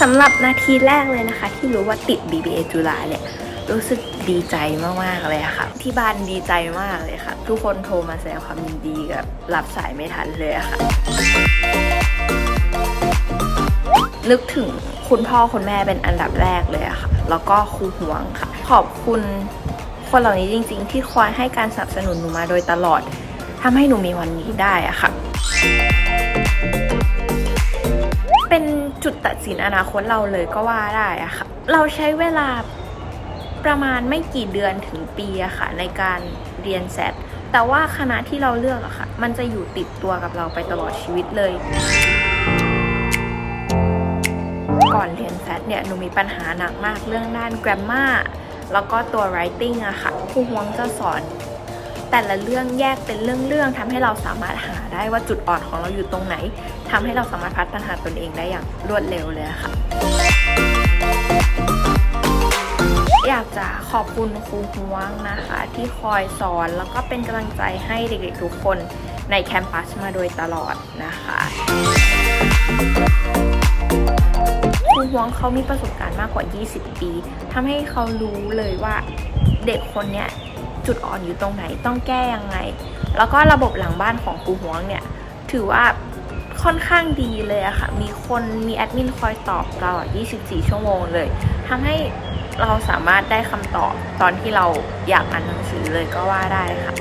สำหรับนาทีแรกเลยนะคะ ที่รู้ว่าติด BBA จุฬาเนี่ยรู้สึกดีใจมาก ๆ เลยอะค่ะ ที่บ้านดีใจมากเลยค่ะ ทุกคนโทรมาแสดงความยินดีกับรับสายไม่ทันเลยอะค่ะ นึกถึงคุณพ่อคุณแม่เป็นอันดับแรกเลยอะค่ะ แล้วก็ครูห่วงค่ะ ขอบคุณคนเหล่านี้จริง ๆ ที่คอยให้การสนับสนุนหนูมาโดยตลอดทำให้หนูมีวันนี้ได้อะค่ะ จุดตัดสินอนาคตเราเลยก็ว่าได้อะค่ะ เราใช้เวลาประมาณไม่กี่เดือนถึงปีอะค่ะ ในการเรียนแซดแต่ว่าคณะที่เราเลือกอะค่ะ มันจะอยู่ติดตัวกับเราไปตลอดชีวิตเลย ก่อนเรียนแซดเนี่ยหนูมีปัญหาหนักมากเรื่องด้าน grammar แล้วก็ตัว writing อะค่ะครูฮวงจะสอน แต่ละเรื่องแยกเป็นเรื่องๆทำให้เราสามารถหาได้ว่าจุดอ่อนของเราอยู่ตรงไหนทำให้เราสามารถพัฒนาตนเองได้อย่างรวดเร็วเลยค่ะ อยากจะขอบคุณครูฮวงนะคะ ที่คอยสอนแล้วก็เป็นกำลังใจให้เด็กๆทุกคนในแคมปัสมาโดยตลอดนะคะครูฮวงเขามีประสบการณ์มากกว่า 20 ปีทำให้เขารู้เลยว่าเด็กคนเนี้ย จุดอ่อนอยู่ตรงไหนต้องแก้ยังไง แล้วก็ระบบหลังบ้านของครูฮวงเนี่ย ถือว่าค่อนข้างดีเลยอะค่ะ มีคนมีแอดมินคอยตอบตลอด 24 ชั่วโมงเลยทำให้เราสามารถได้คำตอบตอนที่เราอยากอ่านหนังสือเลยก็ว่าได้ค่ะ